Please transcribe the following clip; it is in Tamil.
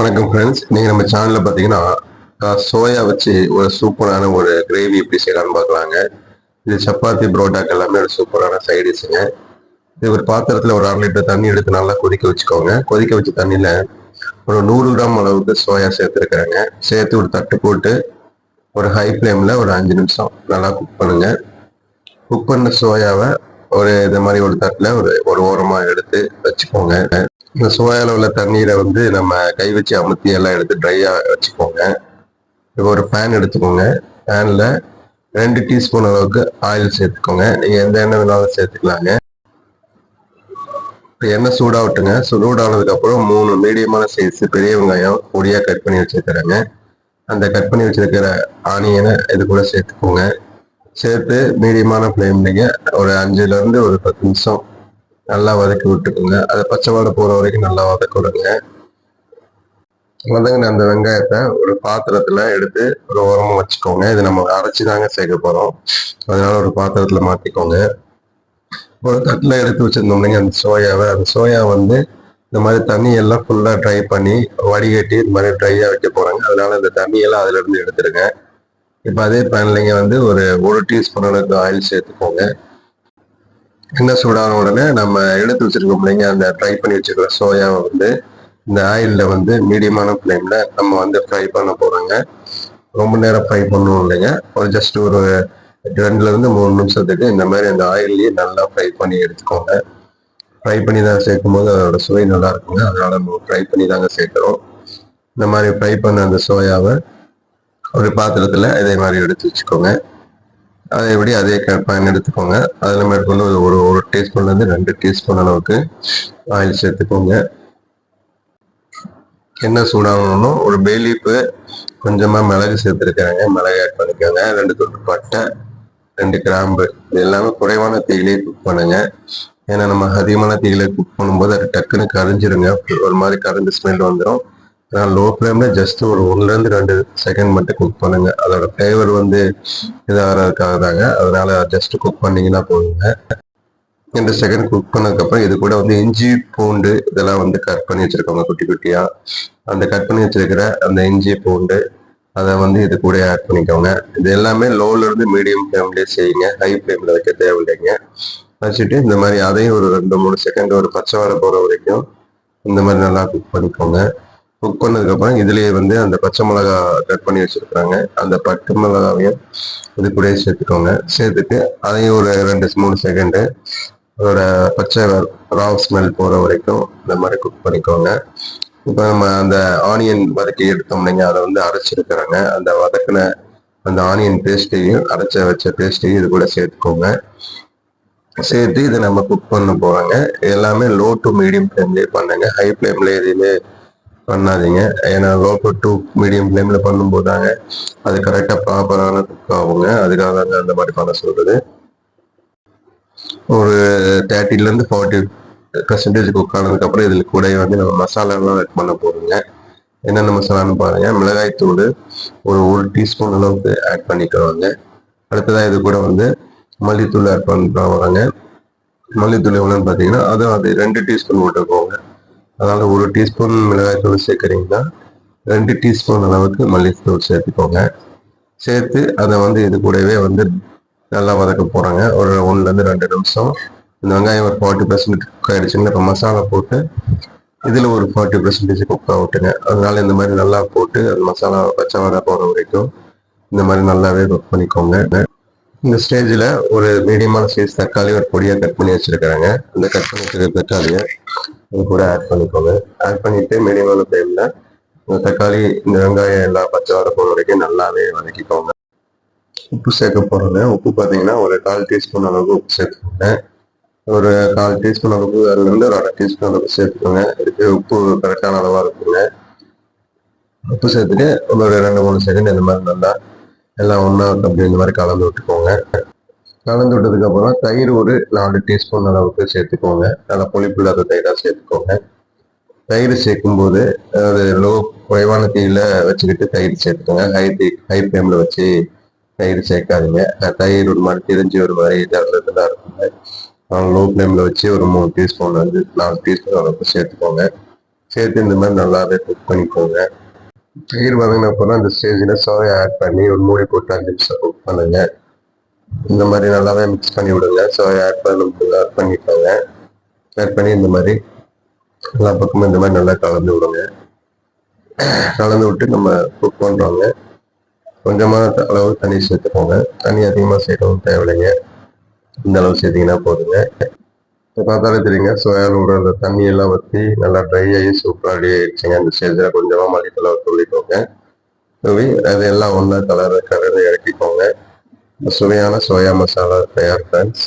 வணக்கம் ஃப்ரெண்ட்ஸ் நீங்கள் நம்ம சேனலில் பார்த்தீங்கன்னா சோயா வச்சு ஒரு சூப்பரான ஒரு கிரேவி எப்படி செய்யலாம்னு பார்க்கலாங்க இது சப்பாத்தி புரோட்டாக்கு எல்லாமே ஒரு சூப்பரான சைடிஷுங்க இது ஒரு பாத்திரத்தில் ஒரு அரை லிட்டர் தண்ணி எடுத்து நல்லா கொதிக்க வச்சுக்கோங்க. கொதிக்க வச்ச தண்ணியில் ஒரு நூறு கிராம் அளவுக்கு சோயா சேர்த்துருக்குறேங்க. சேர்த்து ஒரு தட்டு போட்டு ஒரு ஹை ஃப்ளேமில் ஒரு அஞ்சு நிமிஷம் நல்லா குக் பண்ணுங்கள் குக் பண்ண சோயாவை ஒரு இது மாதிரி ஒரு தட்டில் ஒரு ஒரு ஓரமாக எடுத்து வச்சுக்கோங்க. இந்த சோயாவில் உள்ள தண்ணீரை வந்து நம்ம கை வச்சு அமுத்தி எல்லாம் எடுத்து ட்ரையாக வச்சுக்கோங்க. இப்போ ஒரு பேன் எடுத்துக்கோங்க. பேனில் ரெண்டு டீஸ்பூன் அளவுக்கு ஆயில் சேர்த்துக்கோங்க. நீங்கள் எந்த எண்ணெய் வேணாலும் சேர்த்துக்கலாங்க. இப்போ எண்ணெய் சூடாகட்டுங்க. சூடானதுக்கப்புறம் மூணு மீடியமான சைஸ் பெரிய வெங்காயம் பொடியாக கட் பண்ணி வச்சுருக்கிறேங்க. அந்த கட் பண்ணி வச்சிருக்கிற ஆனியனை இது கூட சேர்த்துக்கோங்க. சேர்த்து மீடியமான ஃப்ளேம்லிங்க ஒரு அஞ்சுலேருந்து ஒரு பத்து நிமிஷம் நல்லா வதக்கி விட்டுக்கோங்க. அதை பச்சை வாடை போகிற வரைக்கும் நல்லா வதக்க விடுங்க. வதங்கின அந்த வெங்காயத்தை ஒரு பாத்திரத்தில் எடுத்து ஒரு ஓரமாக வச்சுக்கோங்க. இது நம்ம அரைச்சி தாங்க சேர்க்க போகிறோம் அதனால ஒரு பாத்திரத்தில் மாற்றிக்கோங்க ஒரு தட்டில் எடுத்து வச்சிருந்தோம்னீங்க அந்த சோயாவை. அந்த சோயா வந்து இந்த மாதிரி தண்ணி எல்லாம் ஃபுல்லாக ட்ரை பண்ணி வடிகட்டி இந்த மாதிரி ட்ரையாக வைக்க போகிறாங்க அதனால இந்த தண்ணியெல்லாம் அதுல இருந்து எடுத்துருங்க இப்போ அதே பேன்லைங்க வந்து ஒரு ஒரு டீஸ்பூன் அளவுக்கு ஆயில் சேர்த்துக்கோங்க. எண்ணெய் சூடான உடனே நம்ம எடுத்து வச்சிருக்கோம் இல்லைங்க அந்த ட்ரை பண்ணி வச்சிருக்கிற சோயாவை வந்து இந்த ஆயிலில் வந்து மீடியமான ஃப்ளேமில் நம்ம வந்து ஃப்ரை பண்ண போகிறோங்க ரொம்ப நேரம் ஃப்ரை பண்ணணும் இல்லைங்க. ஒரு ஜஸ்ட் ஒரு ரெண்டுலேருந்து மூணு நிமிஷத்துக்கு இந்த மாதிரி அந்த ஆயில்லையே நல்லா ஃப்ரை பண்ணி எடுத்துக்கோங்க. ஃப்ரை பண்ணி தான் சேர்க்கும் போது அதோட சுவை நல்லா இருக்குங்க. அதனால நம்ம ஃப்ரை பண்ணி தாங்க சேர்க்குறோம். இந்த மாதிரி ஃப்ரை பண்ண அந்த சோயாவை ஒரு பாத்திரத்தில் இதே மாதிரி எடுத்து வச்சுக்கோங்க. அதே எப்படி அதே பேன் எடுத்துக்கோங்க அதில் மேற்கொண்டு ஒரு ஒரு டீஸ்பூன்லேருந்து ரெண்டு டீஸ்பூன் அளவுக்கு ஆயில் சேர்த்துக்கோங்க. எண்ணெய் சூடாகணும் ஒரு பேலீப்பு கொஞ்சமாக மிளகு சேர்த்துருக்காங்க மிளகு ஆட் பண்ணிக்கோங்க. ரெண்டு தொட்டு பட்டை ரெண்டு கிராம்பு இது எல்லாமே குறைவான தீயிலே குக் பண்ணுங்க. ஏன்னா நம்ம அதிகமான தீயில குக் பண்ணும்போது அது டக்குன்னு கரைஞ்சிருங்க. ஒரு மாதிரி கரைஞ்ச ஸ்மெல் வந்துடும் நான் லோ ஃப்ளேம்ல ஜஸ்ட் ஒரு ஒன்றுலேருந்து ரெண்டு செகண்ட் மட்டும் குக் பண்ணுங்க. அதோட ஃப்ளேவர் வந்து இதாகிறதுக்காக தாங்க அதனால ஜஸ்ட் குக் பண்ணீங்கன்னா போதுங்க. ரெண்டு செகண்ட் குக் பண்ணதுக்கப்புறம் இது கூட வந்து இஞ்சி பூண்டு இதெல்லாம் வந்து கட் பண்ணி வச்சிருக்கோங்க குட்டி குட்டியா. அந்த கட் பண்ணி வச்சிருக்கிற அந்த இஞ்சி பூண்டு அதை வந்து இது கூட ஆட் பண்ணிக்கோங்க. இது எல்லாமே லோல இருந்து மீடியம் ஃப்ளேம்லேயே செய்யுங்க. ஹை ஃப்ளேம்ல வைக்க தேவையில்லைங்க. வச்சுட்டு இந்த மாதிரி அதையும் ஒரு ரெண்டு மூணு செகண்ட் ஒரு பச்சை வர போகிற வரைக்கும் இந்த மாதிரி நல்லா குக் பண்ணிக்கோங்க. குக் பண்ணதுக்கப்புறம் இதுலேயே வந்து அந்த பச்சை மிளகா கட் பண்ணி வச்சுருக்குறாங்க. அந்த பச்சை மிளகாவையும் இது கூட சேர்த்துக்கோங்க. சேர்த்துட்டு அதையும் ஒரு ரெண்டு மூணு செகண்டு அதோட பச்சை ராவ் ஸ்மெல் போகிற வரைக்கும் இந்த மாதிரி குக் பண்ணிக்கோங்க. இப்போ நம்ம அந்த ஆனியன் வதக்கி எடுத்தோம்னீங்க அதை வந்து அரைச்சிருக்கிறாங்க. அந்த வதக்கின அந்த ஆனியன் பேஸ்ட்டையும் அரைச்ச வச்ச பேஸ்ட்டையும் இது கூட சேர்த்துக்கோங்க. சேர்த்து இதை நம்ம குக் பண்ண போறாங்க. எல்லாமே லோ டு மீடியம் ஃப்ளேம்லேயே பண்ணுங்க. ஹை ஃப்ளேம்ல எதுவுமே பண்ணாதீங்க. ஏன்னா லோ டூ மீடியம் ஃப்ளேம்ல பண்ணும்போது தாங்க அது கரெக்டாக ப்ராப்பரான குக் ஆகுங்க. அதுக்காக தாங்க அந்த மாதிரி பண்ண சொல்றது. ஒரு தேர்ட்டிலேருந்து ஃபார்ட்டி பர்சன்டேஜ் குக் ஆனதுக்கப்புறம் இதில் கூட வந்து நம்ம மசாலாலாம் ஆட் பண்ண போகிறோங்க என்னென்ன மசாலான்னு பாருங்க. மிளகாய் தூள் ஒரு ஒரு டீஸ்பூன் அளவுக்கு ஆட் பண்ணிக்கிறோங்க. அடுத்ததாக இது கூட வந்து மல்லித்தூள் ஆட் பண்ணுறாங்க மல்லித்தூள் எவ்வளோன்னு பார்த்தீங்கன்னா அதுவும் அது ரெண்டு டீஸ்பூன் போட்டுக்கோங்க அதனால் ஒரு டீஸ்பூன் மிளகாய்த்தூள் சேர்க்குறீங்கன்னா ரெண்டு டீஸ்பூன் அளவுக்கு மல்லித்தூள் சேர்த்துக்கோங்க. சேர்த்து அதை வந்து இது கூடவே வந்து நல்லா வதக்க போகிறாங்க ஒரு ஒன்றுலேருந்து ரெண்டு நிமிஷம். இந்த வெங்காயம் ஒரு ஃபார்ட்டி பர்சன்ட் குக் ஆகிடுச்சுங்க இப்போ மசாலா போட்டு இதில் ஒரு ஃபார்ட்டி பர்சன்டேஜ் குக் ஆகட்டுங்க. அதனால இந்த மாதிரி நல்லா போட்டு அந்த மசாலா பச்சை வடை போகிற வரைக்கும் இந்த மாதிரி நல்லாவே குக் பண்ணிக்கோங்க. இந்த ஸ்டேஜில் ஒரு மீடியமான சைஸ் தக்காளி ஒரு பொடியாக கட் பண்ணி வச்சுருக்காங்க அந்த கட் பண்ணி வச்சுருக்க தக்காளியை இது கூட ஆட் பண்ணிக்கோங்க. ஆட் பண்ணிட்டு மீடியமான ஃப்ளேமில் இந்த தக்காளி இந்த வெங்காயம் எல்லாம் பச்சை வர போகிற வரைக்கும் நல்லாவே வதக்கிக்கோங்க. உப்பு சேர்க்க போகிறோங்க உப்பு பார்த்தீங்கன்னா ஒரு கால் டீஸ்பூன் அளவுக்கு உப்பு சேர்த்துக்கோங்க. ஒரு கால் டீஸ்பூன் அளவுக்கு அதுலேருந்து ஒரு அரை டீஸ்பூன் அளவுக்கு சேர்த்துக்கோங்க. இதுக்கு உப்பு கரெக்டான அளவாக இருக்குங்க. உப்பு சேர்த்துட்டு ஒரு ரெண்டு மூணு செகண்ட் இந்த மாதிரி நல்லா எல்லாம் ஒன்றா அப்படி இந்த மாதிரி கலந்து விட்டுக்கோங்க. கலந்து விட்டதுக்கு அப்புறம் தயிர் ஒரு நாலு டீஸ்பூன் அளவுக்கு சேர்த்துக்கோங்க. நல்லா புளிப்பு இல்லாத தயிராக சேர்த்துக்கோங்க. தயிர் சேர்க்கும்போது அது லோ குறைவான தீயில வச்சுக்கிட்டு தயிர் சேர்த்துக்கோங்க. ஹை தீ ஹை ஃப்ளேமில் வச்சு தயிர் சேர்க்காதீங்க. தயிர் ஒரு மாதிரி தெரிஞ்சு ஒரு மாதிரி இதாக தான் இருக்குங்க லோ ஃப்ளேமில் வச்சு ஒரு மூணு டீஸ்பூன் வந்து நாலு டீஸ்பூன் அளவுக்கு சேர்த்துக்கோங்க. சேர்த்து இந்த மாதிரி நல்லாவே குக் பண்ணிக்கோங்க தயிர் வதங்கினப்புறம் அந்த ஸ்டேஜில் சோயா ஆட் பண்ணி ஒரு மூடி போட்டு அஞ்சு நிமிஷம் குக் பண்ணுங்க. இந்த மாதிரி நல்லாவே மிக்ஸ் பண்ணி விடுங்க. ஸோ ஆட் பண்ண ஆட் பண்ணிக்கோங்க. ஆட் பண்ணி இந்த மாதிரி எல்லா பக்கமும் இந்த மாதிரி நல்லா கலந்து விடுங்க. கலந்து விட்டு நம்ம குக் பண்ணுறோங்க கொஞ்சமான அளவு தண்ணி சேர்த்துக்கோங்க. தண்ணி அதிகமாக சேர்க்கவும் தேவையில்லைங்க. இந்த அளவு சேர்த்திங்கன்னா போதுங்க. இப்போ பார்த்தாலே தெரியுங்க. சோயாவில் விடுற அந்த வற்றி நல்லா ட்ரை ஆகி சூப்பராக ரெடி ஆயிடுச்சுங்க. அந்த ஸ்டேஜில் கொஞ்சமாக மல்லித்தலை தூளிக்கோங்க தூவி அது எல்லாம் ஒன்றா கலர் கலந்து இறக்கிக்கோங்க. சுவையான சோயா மசாலா தயார் ஃப்ரெண்ட்ஸ்